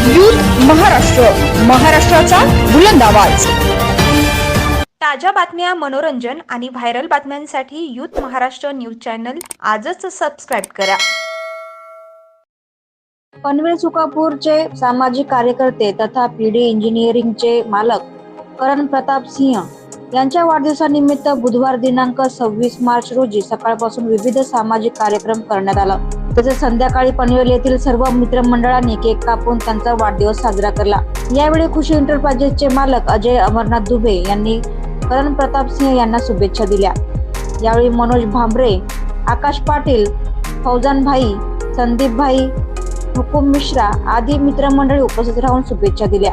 Youth Maharashtra. महाराष्ट्राचा बुलंद आवाज. ताज्या बातम्या मनोरंजन आणि व्हायरल बातम्यांसाठी यूथ महाराष्ट्र न्यूज चॅनल आजच सबस्क्राईब करा. पनवेल सुकापूरचे सामाजिक कार्यकर्ते तथा पीडी इंजिनिअरिंगचे मालक करण प्रताप सिंह यांच्या वाढदिवसानिमित्त बुधवार दिनांक सव्वीस मार्च रोजी सकाळपासून विविध सामाजिक कार्यक्रम करण्यात आला. तसेच संध्याकाळी पनवेल येथील सर्व मित्रमंडळांनी केक कापून त्यांचा वाढदिवस साजरा केला. यावेळी खुशी एंटरप्राइजेसचे मालक अजय अमरनाथ दुबे यांनी करण प्रताप सिंह यांना शुभेच्छा दिल्या. यावेळी मनोज भांबरे आकाश पाटील फौजान भाई संदीप भाई हुकुम मिश्रा आदी मित्रमंडळी उपस्थित राहून शुभेच्छा दिल्या.